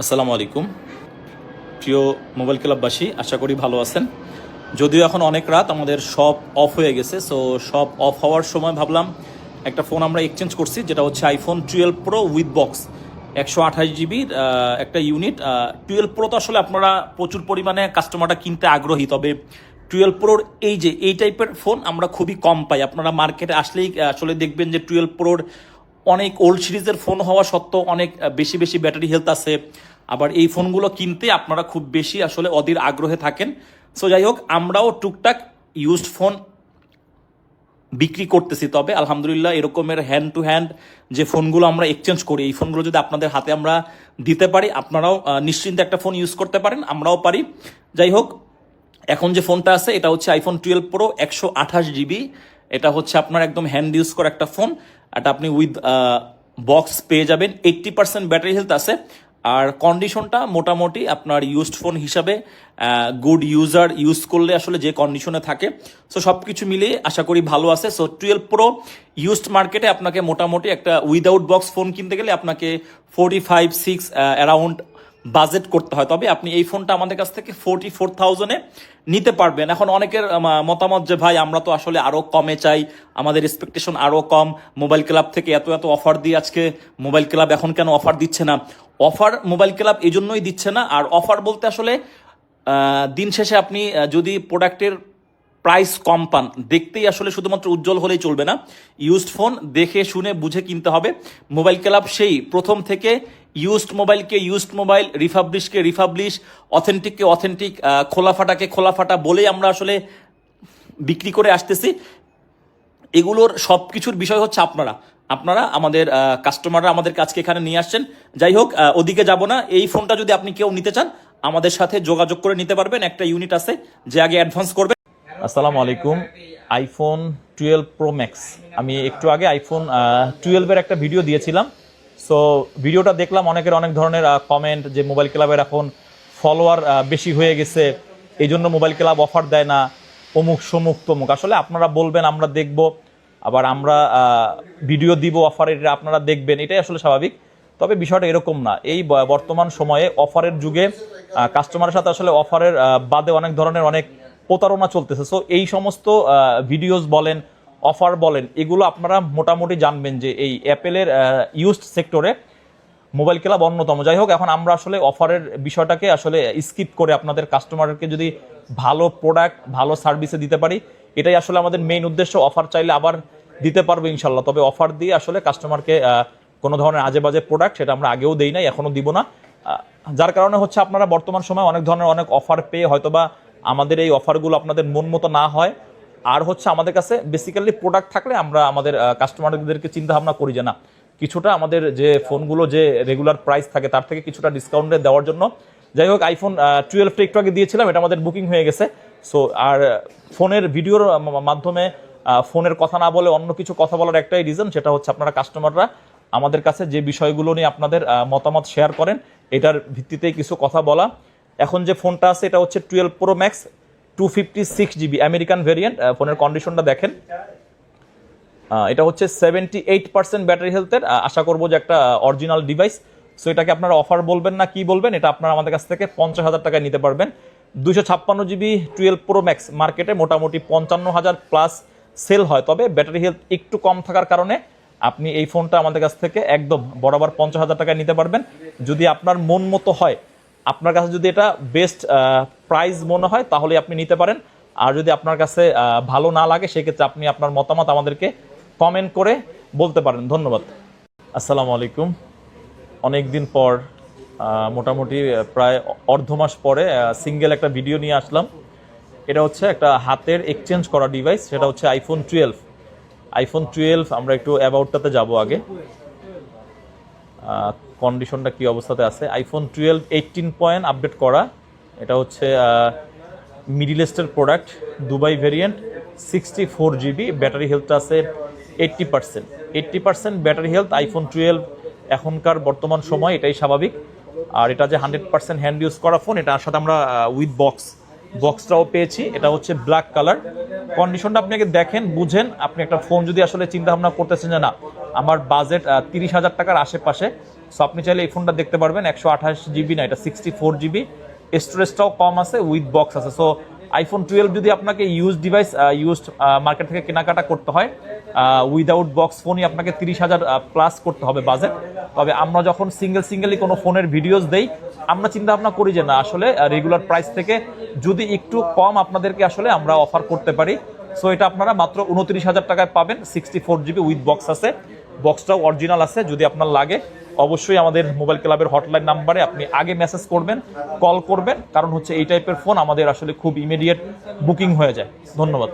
আসসালামু আলাইকুম। প্রিয় মোবাইল ক্লাববাসী, আশা করি ভালো আছেন। যদিও এখন অনেক রাত, আমাদের সব অফ হয়ে গেছে সো সব অফ হওয়ার সময় ভাবলাম একটা ফোন আমরা এক্সচেঞ্জ করছি, যেটা হচ্ছে iPhone twelve pro with box একশো আঠাশ জিবির একটা ইউনিট টুয়েলভ প্রো তো আসলে আপনারা প্রচুর পরিমাণে কাস্টমারটা কিনতে আগ্রহী, তবে টুয়েলভ প্রোর এই যে, এই টাইপের ফোন আমরা খুবই কম পাই। আপনারা মার্কেটে আসলেই আসলে দেখবেন যে টুয়েলভ প্রোর অনেক ওল্ড সিরিজের ফোন হওয়া সত্ত্বেও অনেক বেশি বেশি ব্যাটারি হেলথ আছে। আবার এই ফোনগুলো কিনতে আপনারা খুব বেশি আসলে অধীর আগ্রহে থাকেন। সো যাই হোক, আমরাও টুকটাক ইউজড ফোন বিক্রি করতেছি। তবে আলহামদুলিল্লাহ এরকমের হ্যান্ড টু হ্যান্ড যে ফোনগুলো আমরা এক্সচেঞ্জ করি, এই ফোনগুলো যদি আপনাদের হাতে আমরা দিতে পারি, আপনারাও নিশ্চিন্তে একটা ফোন ইউজ করতে পারেন, আমরাও পারি। যাই হোক, এখন যে ফোনটা আছে, এটা হচ্ছে আইফোন টুয়েলভ প্রো একশো আঠাশ জিবি এটা হচ্ছে আপনার একদম হ্যান্ড ইউজ করা একটা ফোন এটা আপনি উইথ বক্স পেয়ে যাবেন। এইট্টি পার্সেন্ট ব্যাটারি হেলথ আছে। আর কন্ডিশনটা মোটামুটি আপনার ইউজড ফোন হিসাবে গুড ইউজার ইউজ করলে আসলে যে কন্ডিশনে থাকে। সো সব কিছু মিলিয়ে আশা করি ভালো আছে। সো টুয়েলভ প্রো ইউজড মার্কেটে আপনাকে মোটামুটি একটা উইদাউট বক্স ফোন কিনতে গেলে আপনাকে forty five six around budget করতে হয়। তবে আপনি এই ফোনটা আমাদের কাছ থেকে ফোরটি ফোর থাউজেন্ডে নিতে পারবেন। এখন অনেকের মতামত যে, ভাই, আমরা তো আসলে আরও কমে চাই, আমাদের এক্সপেকটেশন আরও কম মোবাইল ক্লাব থেকে এত এত অফার দিয়ে আজকে মোবাইল ক্লাব এখন কেন অফার দিচ্ছে না? অফার মোবাইল ক্লাব এই জন্যই দিচ্ছে না। আর অফার বলতে আসলে দিন শেষে আপনি যদি প্রোডাক্টের প্রাইস কম পান। দেখতেই আসলে শুধুমাত্র উজ্জ্বল হলেই চলবে না। ইউজড ফোন দেখে শুনে বুঝে কিনতে হবে। মোবাইল ক্লাব সেই প্রথম থেকে ইউজড মোবাইলকে ইউজড মোবাইল রিফাবলিশকে রিফাবলিশ অথেন্টিককে অথেন্টিক খোলাফাটাকে খোলাফাটা বলেই আমরা আসলে বিক্রি করে আসতেছি। এগুলোর সব কিছুর বিষয় হচ্ছে আপনারা। আপনারা আমাদের কাস্টমাররা আমাদের কাছকে এখানে নিয়ে আসছেন। যাই হোক ওদিকে যাব না। এই ফোনটা যদি আপনি কেউ নিতে চান, আমাদের সাথে যোগাযোগ করে নিতে পারবেন। একটা ইউনিট আছে, যে আগে অ্যাডভান্স করবে। আসসালামু আলাইকুম। আইফোন টুয়েলভ প্রো ম্যাক্স আমি একটু আগে আইফোন টুয়েলভের একটা ভিডিও দিয়েছিলাম। সো ভিডিওটা দেখলাম অনেকের অনেক ধরনের কমেন্ট যে মোবাইল ক্লাবের এখন ফলোয়ার বেশি হয়ে গেছে। এই জন্য মোবাইল ক্লাব অফার দেয় না। অমুক, সমুক, তমুক। আসলে আপনারা বলবেন, আমরা দেখব। আবার আমরা ভিডিও দিব অফারের আপনারা দেখবেন। এটাই আসলে স্বাভাবিক। তবে বিষয়টা এরকম না। এই বর্তমান সময়ে অফারের যুগে কাস্টমারের সাথে আসলে অফারের বাদে অনেক ধরনের অনেক প্রতারণা চলতেছে। সো এই সমস্ত ভিডিওস বলেন অফার বলেন, এগুলো আপনারা মোটামুটি জানবেন যে এই অ্যাপেলের ইউজড সেক্টরে মোবাইল ক্লাব অন্যতম। যাই হোক, এখন আমরা আসলে অফারের বিষয়টাকে আসলে স্কিপ করে আপনাদের কাস্টমারকে যদি ভালো প্রোডাক্ট ভালো সার্ভিসে দিতে পারি, এটাই আসলে আমাদের মেইন উদ্দেশ্য। অফার চাইলে আবার দিতে পারব ইনশাল্লাহ তবে অফার দিয়ে আসলে কাস্টমারকে কোনো ধরনের আজে বাজে প্রোডাক্ট সেটা আমরা আগেও দেই নাই এখনও দিব না। যার কারণে হচ্ছে আপনারা বর্তমান সময় অনেক ধরনের অনেক অফার পেয়ে হয়তোবা আমাদের এই অফারগুলো আপনাদের মন মতো না হয়। আর হচ্ছে আমাদের কাছে বেসিক্যালি প্রোডাক্ট থাকলে আমরা আমাদের কাস্টমারদেরকে চিন্তা ভাবনা করি যে না, কিছুটা আমাদের যে ফোনগুলো যে রেগুলার প্রাইস থাকে তার থেকে কিছুটা ডিসকাউন্টে দেওয়ার জন্য। যাই হোক আইফোন টুয়েলভটা একটু আগে দিয়েছিলাম, এটা আমাদের বুকিং হয়ে গেছে। সো আর ফোনের ভিডিওর মাধ্যমে ফোনের কথা না বলে অন্য কিছু কথা বলার একটাই রিজন সেটা হচ্ছে আপনারা কাস্টমাররা আমাদের কাছে যে বিষয়গুলো নিয়ে আপনাদের মতামত শেয়ার করেন, এটার ভিত্তিতেই কিছু কথা বলা। এখন যে ফোনটা আছে, এটা হচ্ছে twelve pro max two fifty six GB American variant ফোনের কন্ডিশনটা দেখেন। এটা হচ্ছে সেভেন্টি এইট পার্সেন্ট ব্যাটারি হেলথের আশা করব যে একটা অরিজিনাল ডিভাইস সো এটাকে আপনারা অফার বলবেন না, কি বলবেন, এটা আপনারা আমাদের কাছ থেকে পঞ্চাশ হাজার টাকায় নিতে পারবেন। দুশো ছাপ্পান্ন জিবি টুয়েলভ প্রো ম্যাক্স মার্কেটে মোটামুটি পঞ্চান্ন হাজার প্লাস সেল হয়। তবে ব্যাটারি হেলথ একটু কম থাকার কারণে আপনি এই ফোনটা আমাদের কাছ থেকে একদম বরাবর পঞ্চাশ হাজার টাকায় নিতে পারবেন। যদি আপনার মন মতো হয় আপনার কাছে যদি এটা বেস্ট প্রাইস মনে হয় তাহলে আপনি নিতে পারেন। আর যদি আপনার কাছে ভালো না লাগে, সেক্ষেত্রে আপনি আপনার মতামত আমাদেরকে কমেন্ট করে বলতে পারেন। ধন্যবাদ। আসসালামু আলাইকুম। অনেক দিন পর মোটামুটি প্রায় অর্ধ মাস পরে সিঙ্গেল একটা ভিডিও নিয়ে আসলাম। এটা হচ্ছে একটা হাতের এক্সচেঞ্জ করা ডিভাইস সেটা হচ্ছে আইফোন টুয়েলভ আইফোন টুয়েলভ আমরা একটু অ্যাবাউটটাতে যাব আগে। কন্ডিশনটা কি অবস্থাতে আছে? IPhone twelve eighteen point update করা। এটা হচ্ছে মিডিল ইস্টের product Dubai variant sixty four GB battery হেলথটা আছে eighty percent eighty percent battery health iPhone twelve এখনকার বর্তমান সময়, এটাই স্বাভাবিক। আর এটা যে হান্ড্রেড পার্সেন্ট হ্যান্ড ইউজ করা ফোন এটার সাথে আমরা উইথ বক্স বক্সটাও পেয়েছি। এটা হচ্ছে ব্ল্যাক কালার কন্ডিশনটা আপনি আগে দেখেন, বুঝেন। আপনি একটা ফোন যদি আসলে চিন্তা ভাবনা করতেছেন যে না, আমার বাজেট তিরিশ হাজার টাকার আশেপাশে সো আপনি চাইলে এই ফোনটা দেখতে পারবেন, একশো আঠাশ জিবি না, এটা সিক্সটি ফোর জিবি স্টোরেজটাও কম আছে উইথ বক্স আছে। সো আইফোন টুয়েলভ যদি আপনাকে ইউজ ডিভাইস ইউজ মার্কেট থেকে কেনাকাটা করতে হয় উইদাউট বক্স ফোনই আপনাকে তিরিশ হাজার প্লাস করতে হবে বাজেট তবে আমরা যখন সিঙ্গেল সিঙ্গেলই কোনো ফোনের ভিডিওস দেই, আমরা চিন্তা ভাবনা করি যে না, আসলে রেগুলার প্রাইস থেকে যদি একটু কম আপনাদেরকে আসলে আমরা অফার করতে পারি। সো এটা আপনারা মাত্র উনত্রিশ হাজার টাকায় পাবেন sixty four GB with box আছে। বক্সটাও অরিজিনাল আছে, যদি আপনার লাগে। অবশ্যই আমাদের মোবাইল ক্লাবের হটলাইন নাম্বারে আপনি আগে মেসেজ করবেন কল করবেন, কারণ হচ্ছে এই টাইপের ফোন আমাদের আসলে খুব ইমিডিয়েট বুকিং হয়ে যায়। ধন্যবাদ।